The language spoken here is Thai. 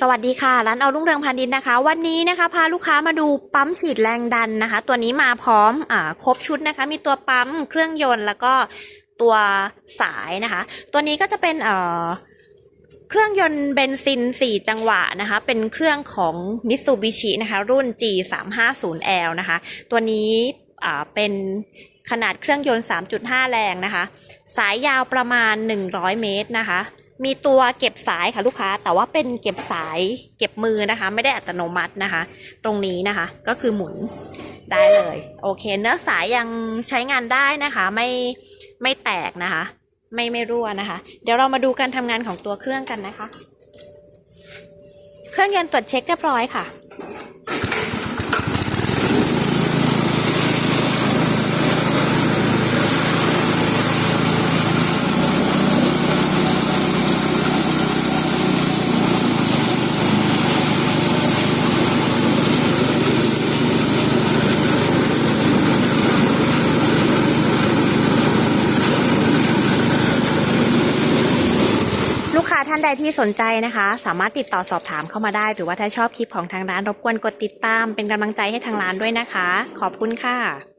สวัสดีค่ะ ร้านเอารุ่งเรืองพันดินนะคะ วันนี้นะคะพาลูกค้ามาดูปั๊มฉีดแรงดันนะคะ ตัวนี้มาพร้อมอ่าครบชุดนะคะ มีตัวปั๊มเครื่องยนต์แล้วก็ตัวสายนะคะ ตัวนี้ก็จะเป็นเอ่อเครื่องยนต์เบนซิน 4 จังหวะนะคะ เป็นเครื่องของ Mitsubishi นะคะ รุ่น G350L นะคะ ตัวนี้อ่าเป็นขนาดเครื่องยนต์ 3.5 แรงนะคะ สายยาวประมาณ 100 เมตรนะคะ มีตัวเก็บสายค่ะลูกค้า แต่ว่าเป็นเก็บสายเก็บมือนะคะ ไม่ได้อัตโนมัตินะคะ ตรงนี้นะคะ ก็คือหมุนได้เลย โอเค เนื้อสายยังใช้งานได้นะคะ ไม่ไม่แตกนะคะ ไม่ไม่รั่วนะคะ เดี๋ยวเรามาดูการทำงานของตัวเครื่องกันนะคะ เครื่องยนต์ตรวจเช็คเรียบร้อยค่ะ ท่านใดที่สนใจนะคะ สามารถติดต่อสอบถามเข้ามาได้ หรือว่าถ้าชอบคลิปของทางร้านรบกวนกดติดตามเป็นกำลังใจให้ทางร้านด้วยนะคะ ขอบคุณค่ะ